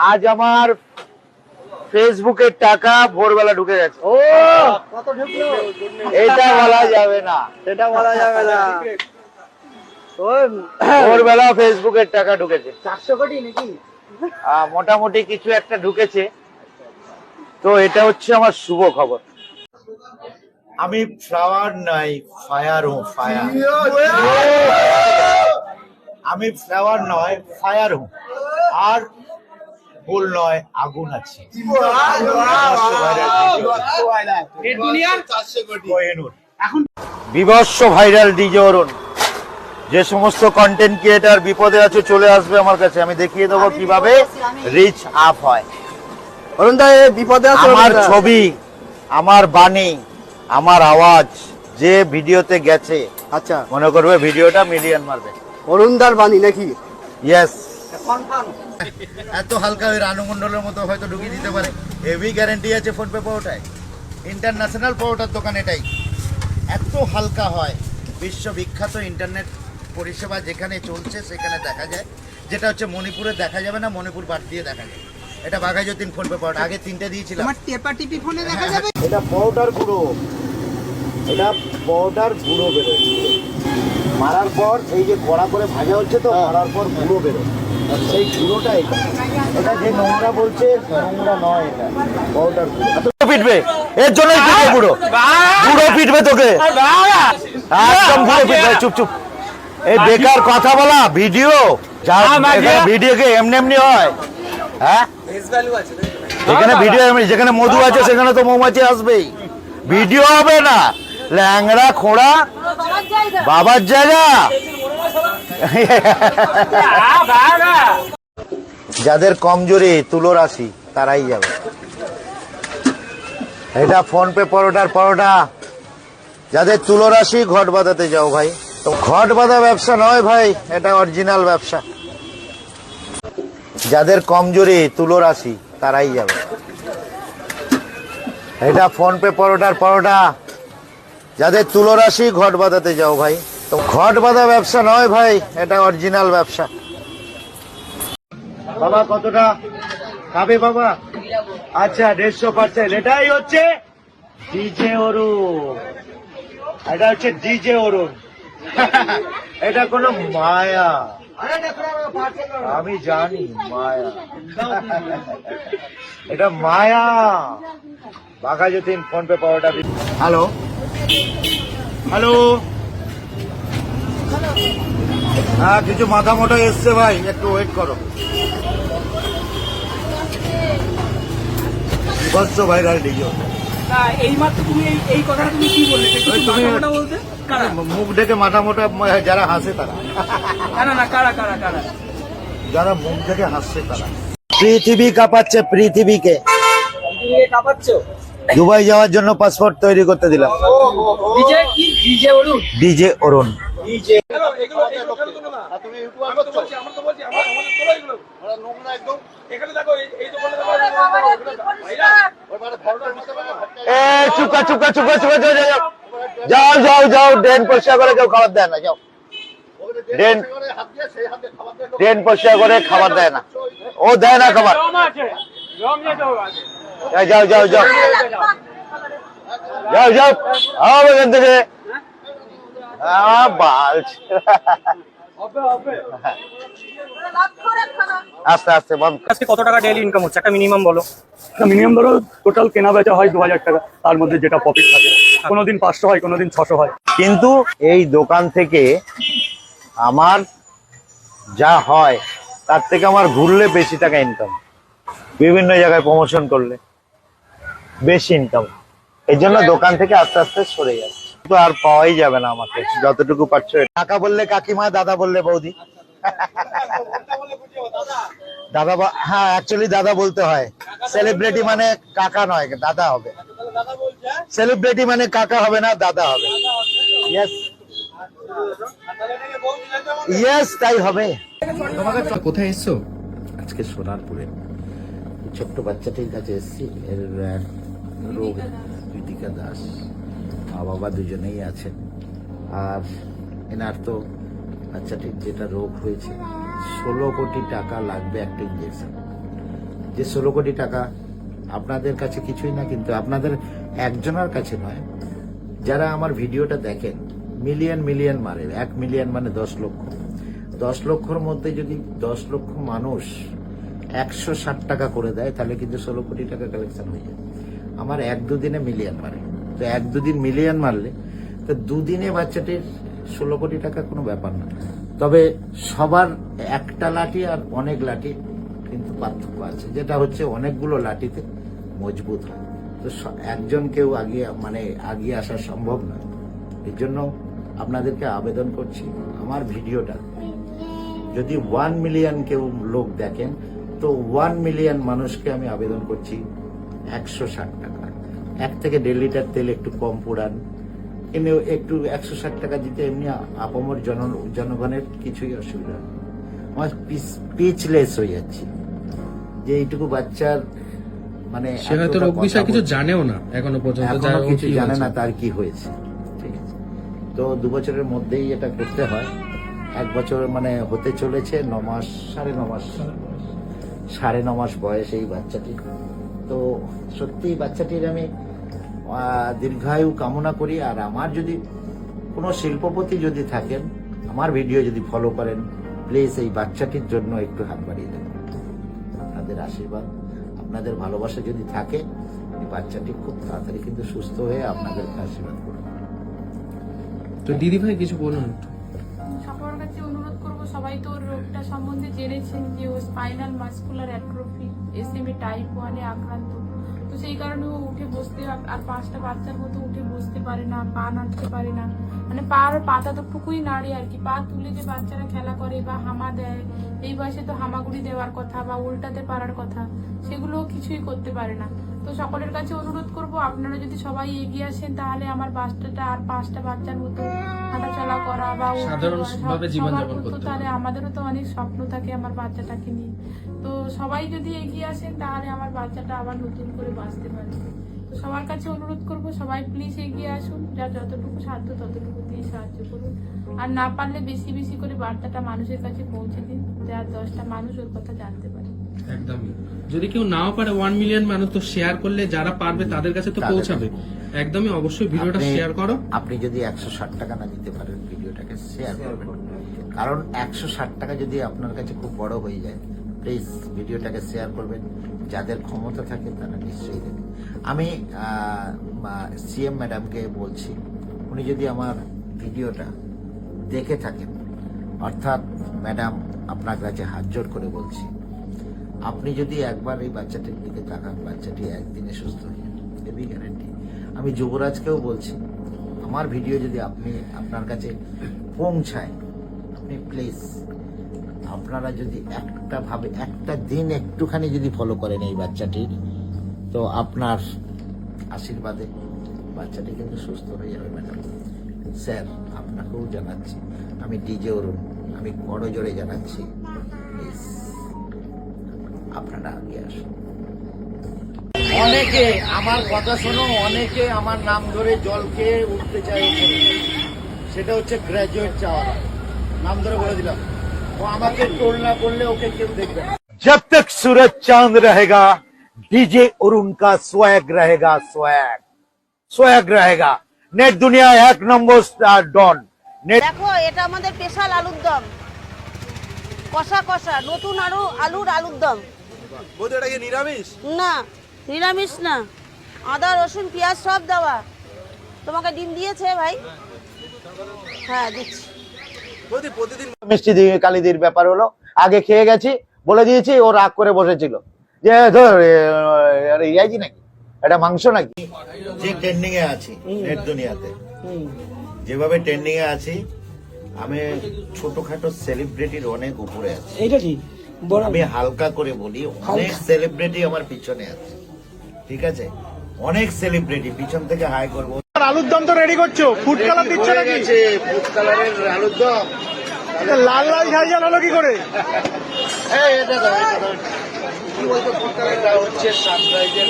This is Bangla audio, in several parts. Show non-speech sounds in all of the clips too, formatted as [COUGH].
আজ আমার ফেসবুকের টাকা ভোরবেলা ঢুকে গেছে। ও! কত ঢুকলো? এটা বলা যাবে না। সেটা বলা যাবে না। ভোরবেলা ফেসবুকের টাকা ঢুকেছে। চারশো কোটি নাকি? মোটামুটি কিছু একটা ঢুকেছে। তো এটা হচ্ছে আমার শুভ খবর। আমি ফ্লাওয়ার নাই ফায়ার হুঁ ফায়ার। আমি ফ্লাওয়ার নয় ফায়ার হুঁ আর ফুল নয় আগুন আছে বিভৎস ভাইরাল ডিজে অরুণ যে সমস্ত কন্টেন্ট ক্রিয়েটার বিপদে আছে চলে আসবে আমার কাছে আমি দেখিয়ে দেবো কীভাবে রিচ আপ হয় অরুণ দা বিপদে আছে আমার ছবি আমার বাণী আমার আওয়াজ যে ভিডিওতে গেছে আচ্ছা মনে করবে ভিডিওটা মিলিয়ন মারবে অরুণদার বাণী নাকি ইয়েস এত হালকা ওই রানু মন্ডলের মতো হয়তো ঢুকিয়ে দিতে পারে। হেভি গ্যারেন্টি আছে ফোন পে পাওয়াটায়। ইন্টারন্যাশনাল পাওয়াটার দোকান এটাই। এত হালকা হয়। বিশ্ববিখ্যাত ইন্টারনেট পরিষেবা যেখানে চলছে সেখানে দেখা যায়। যেটা হচ্ছে মণিপুরে দেখা যাবে না মণিপুর বাদ দিয়ে দেখা যায়। এটা বাঘাযতীন ফোন পে পাওয়াটা। আগে তিনটে দিয়েছিলাম। আমার টেপা টিপি ফোনে দেখা যাবে? এটা পাউডার গুঁড়ো। এটা পাউডার গুঁড়ো বেরোচ্ছে মারার পর এই যে কড়া করে ভাজা হচ্ছে তো মারার পর গুঁড়ো বেরোয়। সেই গুঁড়োটা এটা। এটা যে নোংরা বলছে নোংরা নয় এটা। পাউডার পিটবে এর জন্যই পিটবে গুঁড়ো গুঁড়ো পিটবে তোকে। একদম গুঁড়ো পিটবে চুপ চুপ। এই বেকার কথা বলা ভিডিও। যা ভিডিও কে এমনি এমনি হয়। হ্যাঁ? যেখানে ভিডিও যেখানে মধু আছে সেখানে তো মৌমাছি আসবেই। ভিডিও হবে না। ল্যাংড়া খোঁড়া বাবার জায়গা। [LAUGHS] যাদের কমজোরি তুলো রাশি তারাই যাবে। এটা ফোন পে পরোটার পরোটা। যাদের তুলো রাশি ঘট বাঁধাতে যাও ভাই। তো ঘট বাঁধা ব্যবসা নয় ভাই, এটা অরিজিনাল ব্যবসা। যাদের কমজোরি তুলো রাশি তারাই যাবে। এটা ফোন পে পরোটার পরোটা। যাদের তুলো রাশি ঘট বাঁধাতে যাও ভাই। তো ঘট বাঁধা ব্যবসা নয় ভাই, এটা অরিজিনাল ব্যবসা। বাবা, কতটা? খাবে বাবা? আচ্ছা দেড়শো পার্সেন্ট। এটাই হচ্ছে ডিজে অরুণ। এটা হচ্ছে ডিজে অরুণ। [LAUGHS] এটা কোনো মায়া। আমি জানি, মায়া। [LAUGHS] এটা মায়া। বাঘা যতীন ফোন পে পাওয়াটা। হ্যালো হ্যালো হ্যাঁ কিছু মাথা মোটা এসছে ভাই একটু ওয়েট করো। বিভৎস ভাইরাল ডিজে মুখ ডেকে মাথা মোটা যারা হাসে তারা। যারা মুখ থেকে হাসছে তারা। পৃথিবী কাঁপাচ্ছে পৃথিবীকে। দুবাই যাওয়ার জন্য পাসপোর্ট তৈরি করতে দিলাম। ডিজে কি? যাও, যাও, যাও। যাও যাও যাও ড্রেন পরিষ্কার করে কেউ খাবার দেয় না যাও। ড্রেন ড্রেন পরিষ্কার করে খাবার দেয় না। ও দেয় না খাবার। যাও যাও যাও যাও। যাও এখান থেকে। আস্তে আস্তে বন্ধ আজকে কত টাকা ডেইলি ইনকাম হচ্ছে? একটা মিনিমাম বলো। মিনিমাম ধরো টোটাল কেনা বেচা হয় দু হাজার টাকা। তার মধ্যে যেটা প্রফিট থাকে। কোনোদিন পাঁচশো হয় কোনোদিন ছশো হয়। কিন্তু এই দোকান থেকে আমার যা হয় তার থেকে আমার ঘুরলে বেশি টাকা ইনকাম বিভিন্ন জায়গায় প্রমোশন করলে বেশি ইনকাম এই জন্য দোকান থেকে আস্তে আস্তে সরে যাবে তো আর পাওয়াই যাবে না আমাকে যতটুকু পাচ্ছ কাকা বললে কাকিমা দাদা বললে বৌদি। দাদা হ্যাঁ অ্যাকচুয়ালি দাদা বলতে হয়। সেলিব্রিটি মানে কাকা নয় দাদা হবে। সেলিব্রিটি মানে কাকা হবে না দাদা হবে। ইয়েস ইয়েস তাই হবে। কোথায় এসছো? আজকে সোনারপুরে। ছোট্ট বাচ্চাটির কাছে এসেছি এর রোগ কৃতিকা দাস। মা বাবা দুজনেই আছেন আর এনার তো বাচ্চাটির যেটা রোগ হয়েছে, ষোলো কোটি টাকা লাগবে একটা ইঞ্জেকশন যে ষোলো কোটি টাকা আপনাদের কাছে কিছুই না, কিন্তু আপনাদের একজনের কাছে নয়। যারা আমার ভিডিওটা দেখেন মিলিয়ন মিলিয়ন মারে, এক মিলিয়ন মানে দশ লক্ষ। দশ লক্ষর মধ্যে যদি দশ লক্ষ মানুষ একশো ষাট টাকা করে দেয়, তাহলে কিন্তু ষোলো কোটি টাকা কালেকশন হয়ে যায়। আমার এক দুদিনে মিলিয়ন মারে। তো এক দুদিন মিলিয়ন মারলে, তো দুদিনে বাচ্চাটির ষোলো কোটি টাকা কোনো ব্যাপার না। তবে সবার একটা লাঠি আর অনেক লাঠি কিন্তু পার্থক্য আছে, যেটা হচ্ছে অনেকগুলো লাঠিতে মজবুত হয়। তো একজন কেউ আগিয়ে মানে আগিয়ে আসা সম্ভব নয় এর জন্য আপনাদেরকে আবেদন করছি, আমার ভিডিওটা যদি ওয়ান মিলিয়ন কেউ লোক দেখেন, তো ওয়ান মিলিয়ন মানুষকে আমি আবেদন করছি একশো ষাট টাকা। এক থেকে দেড় লিটার তেল একটু কম পোড়ান। এমনি একটু একশো ষাট টাকা দিতে এমনি আপামর জন জনগণের কিছুই অসুবিধা আমার স্পিচলেস হয়ে যাচ্ছি। যে এইটুকু বাচ্চার মানে সে হয়তো রোগ বিষয়ে কিছু জানেও না এখনও পর্যন্ত কিছু জানে না তার কি হয়েছে। ঠিক আছে। তো দু বছরের মধ্যেই এটা করতে হয়। এক বছর মানে হতে চলেছে ন মাস সাড়ে ন মাস। সাড়ে ন মাস। বয়স এই বাচ্চাটি তো সত্যি বাচ্চাটির আমি দীর্ঘায়ু কামনা করি আর আমার যদি কোনো শিল্পপতি যদি থাকেন আমার ভিডিও যদি ফলো করেন প্লিজ এই বাচ্চাটির জন্য একটু হাত বাড়িয়ে দেবেন আপনাদের আশীর্বাদ আপনাদের ভালোবাসা যদি থাকে এই বাচ্চাটি খুব তাড়াতাড়ি কিন্তু সুস্থ হয়ে আপনাদেরকে আশীর্বাদ করবে তো দিদি ভাই কিছু বলুন। সবার কাছে অনুরোধ করব সবাই তো ওর রোগটা সম্বন্ধে জেনেছেন যে ও spinal muscular atrophy SMA type ওয়ানে আক্রান্ত। সেই কারণে ও উঠে বসতে আর পাঁচটা বাচ্চার মতো উঠে বসতে পারে না, পা নাড়তে পারে না। মানে পা তো টুকুই নাড়ে আর কি। পা তুলে যে বাচ্চারা খেলা করে বা হামা দেয়, এই বয়সে তো হামাগুড়ি দেওয়ার কথা বা উল্টাতে পারার কথা সেগুলো কিছুই করতে পারে না। তো সকলের কাছে অনুরোধ করব আপনারা যদি সবাই এগিয়ে আসেন তাহলে আমার বাচ্চাটা আর পাঁচটা বাচ্চার মতো হাঁটাচলা করা বা সাধারণভাবে জীবনযাপন করতে তাহলে আমাদেরও তো অনেক স্বপ্ন থাকে আমার বাচ্চাটাকে নিয়ে। তো সবাই যদি এগিয়ে আসেন তাহলে আমার বাচ্চাটা আবার নতুন করে বাঁচতে পারে তো সবার কাছে অনুরোধ করব সবাই প্লিজ এগিয়ে আসুন যা যতটুকু সাধ্য ততটুকু দিয়ে সাহায্য করুন। আর না পারলে বেশি বেশি করে বার্তাটা মানুষের কাছে পৌঁছে দিন যা দশটা মানুষ ওর কথা জানতে পারে। একদমই। যদি কেউ নাও পারে ওয়ান মিলিয়ন মানুষ তো শেয়ার করলে যারা পারবে তাদের কাছে তো পৌঁছাবে। একদমই অবশ্যই ভিডিওটা শেয়ার করো। আপনি যদি একশো ষাট টাকা না দিতে পারেন ভিডিওটাকে শেয়ার করবেন। কারণ একশো ষাট টাকা যদি আপনার কাছে খুব বড় হয়ে যায় প্লিজ ভিডিওটাকে শেয়ার করবেন। যাদের ক্ষমতা থাকে তারা নিশ্চয়ই দেবে আমি সিএম ম্যাডামকে বলছি উনি যদি আমার ভিডিওটা দেখে থাকেন অর্থাৎ ম্যাডাম আপনার কাছে হাত জোর করে বলছি আপনি যদি একবার এই বাচ্চাটির দিকে তাকান, বাচ্চাটি একদিনে সুস্থ হয়ে যাবে এবি গ্যারেন্টি আমি যুবরাজকেও বলছি, আমার ভিডিও যদি আপনি, আপনার কাছে পৌঁছায়, আপনি প্লিজ আপনারা যদি একটা ভাবে, একটা দিন একটুখানি যদি ফলো করেন এই বাচ্চাটির, তো আপনার আশীর্বাদে বাচ্চাটি কিন্তু সুস্থ হয়ে যাবে ম্যাডাম স্যার আপনাকেও জানাচ্ছি, আমি ডিজে অরুণ, আমি বড় জোরে জানাচ্ছি। আপনারা আগে আসুন অনেকে আমার কথা শোনো অনেকে আমার নাম ধরে জল খেয়ে উঠতে চায় উপরে। সেটা হচ্ছে গ্র্যাজুয়েট চাওয়া নাম ধরে বলে দিলাম ও আমাকে টোল না করলে ওকে কেউ দেখবে না जब तक सूरज चांद रहेगा डीजे और उनका स्वैग रहेगा स्वैग स्वैग रहेगा नेट दुनिया एक नंबर स्टार डॉन नेट দেখো এটা আমাদের স্পেশাল আলুর দম কষা কষা নতুন আলু আলুর আলুর দম না নিরামিষ না। আদা রসুন পেঁয়াজ সব দেওয়া। তোমাকে ডিম দিয়েছে ভাই? হ্যাঁ দিচ্ছি। মিষ্টি দিয়ে কালিদির ব্যাপার হলো আগে খেয়ে গেছি বলে দিয়েছি ও রাগ করে বসেছিল। যে ধর ইয়াজি নাকি? এটা মাংস নাকি? যে ট্রেন্ডিং এ আছি নেট দুনিয়াতে। যেভাবে ট্রেন্ডিং এ আছি আমি ছোটখাটো সেলিব্রিটির অনেক উপরে আছি। এইটা কি? বড় আমি হালকা করে বলি অনেক সেলিব্রিটি আমার পিছনে আছে। ঠিক আছে? অনেক সেলিব্রিটি পিছন থেকে হাই করব। আলুর দম তো রেডি করছ? ফুড কালার দিচ্ছ নাকি? ফুড কালারের আলুর দম। লাল লাল ঝাল ঝাল হলো কি করে? এই, এটা দাও, এটা দাও। কি বলতো ফুড কালারটা হচ্ছে সানরাইজের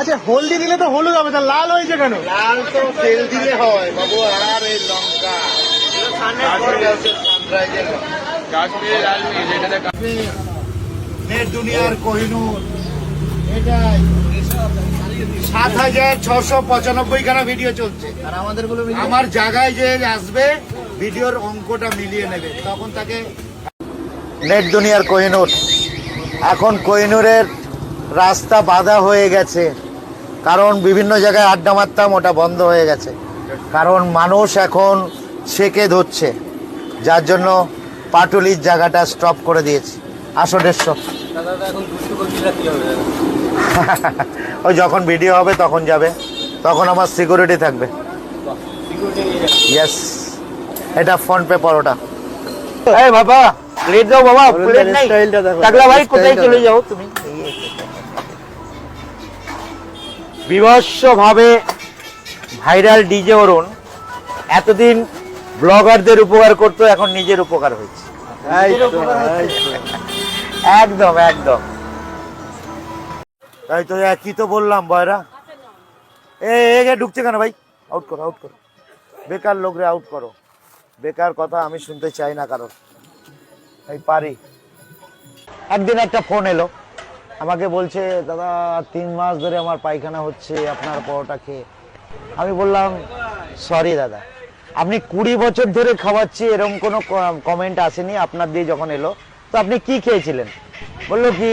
আচ্ছা হলদি দিলে তো হলুদ হবে তা লাল হয়েছে কেন? লাল তো তেল দিলে হয় বাবু আর এই লঙ্কা। সানরাইজের দুনিয়ার কোহিনুর। এটাই সাত হাজার ছশো পঁচানব্বই খানা ভিডিও চলছে। আর আমাদেরগুলো আমার জায়গায় যে আসবে ভিডিওর অঙ্কটা মিলিয়ে নেবে। তখন তাকে নেট দুনিয়ার কোহিনুর। এখন কোহিনুরের রাস্তা বাধা হয়ে গেছে। কারণ বিভিন্ন জায়গায় আড্ডা মারতাম ওটা বন্ধ হয়ে গেছে। কারণ মানুষ এখন ছেকে ধরছে। যার জন্য পাটুলির জায়গাটা স্টপ করে দিয়েছে। আসো দেড়শো। [LAUGHS] ওই যখন ভিডিও হবে তখন যাবে। তখন আমার সিকিউরিটি থাকবে। ইয়েস এটা ফোন পে পরোটা। এই বাবা প্লেট দাও বাবা প্লেট নাই। টাকলা ভাই কোথায় চলে যাও তুমি? বিভৎস ভাবে ভাইরাল ডিজে অরুণ। এতদিন ব্লগারদের উপকার করতো এখন নিজের উপকার হয়েছে। একদম একদম। তাই তো কি তো বললাম বয়রা? এ ঢুকছে কেন ভাই? আউট করো আউট করো। বেকার লোক রে আউট করো। বেকার কথা আমি শুনতে চাই না কারণ এই পারি। একদিন একটা ফোন এলো। আমাকে বলছে দাদা তিন মাস ধরে আমার পায়খানা হচ্ছে আপনার পরোটা খেয়ে। আমি বললাম সরি দাদা। আপনি কুড়ি বছর ধরে খাওয়াচ্ছি এরকম কোনো কমেন্ট আসেনি, আপনার দিয়ে যখন এলো। তো আপনি কি খেয়েছিলেন? বলল কি,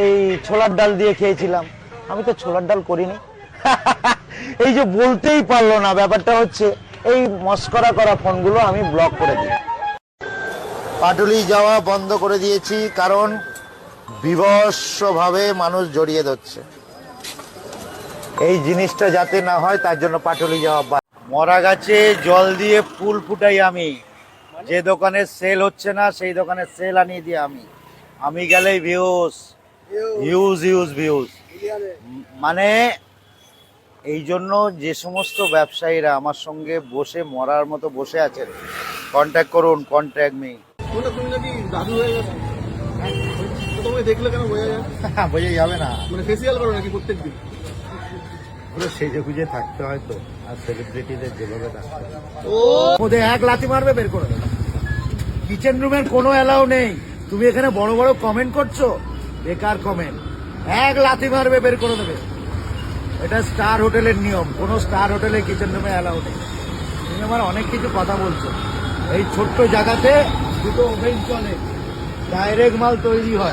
এই ছোলার ডাল দিয়ে খেয়েছিলাম। আমি তো ছোলার ডাল করিনি। [LAUGHS] এই যে বলতেই পারল না, ব্যাপারটা হচ্ছে, এই মস্করা করা ফোনগুলো আমি ব্লক করে দিই। পাটুলি যাওয়া বন্ধ করে দিয়েছি, কারণ বিভৎসভাবে মানুষ জড়িয়ে ধরছে। এই জিনিসটা যাতে না হয়, তার জন্য পাটুলি যাওয়া। মরা গাছে জল দিয়ে ফুল ফুটাই আমি। যে দোকানে সেল হচ্ছে না সেই দোকানে সেল আনিয়ে দিই আমি। আমি গেলেই ভিউজ হিউজ হিউজ ভিউজ মানে এই জন্য যে সমস্ত ব্যবসায়ীরা আমার সঙ্গে বসে মরার মতো বসে আছেন কন্ট্যাক্ট করুন কন্ট্যাক্ট মি হয়ে বোঝা বোঝা যাবে না। মানে ফেসিয়াল করো নাকি প্রত্যেক দিন পুরো সেজে গুজে থাকতে হয় তো আর সেলিব্রিটিদের যেভাবে থাকতে। ও! ওদের এক লাথি মারবে বের করে দেবে। কিচেন রুমের কোনো অ্যালাউ নেই। তুমি এখানে বড় বড় কমেন্ট করছ? বেকার কমেন্ট এক লাথি মারবে বের করে দেবে। এটা স্টার হোটেলের নিয়ম। কোনো স্টার হোটেলে কিচেন রুমে অ্যালাউ নেই। তুমি আমার অনেক কিছু কথা বলছো। এই ছোট্ট জায়গাতে দুটো ওভেন চলে। ডাইরেক্ট মাল তৈরি হয়।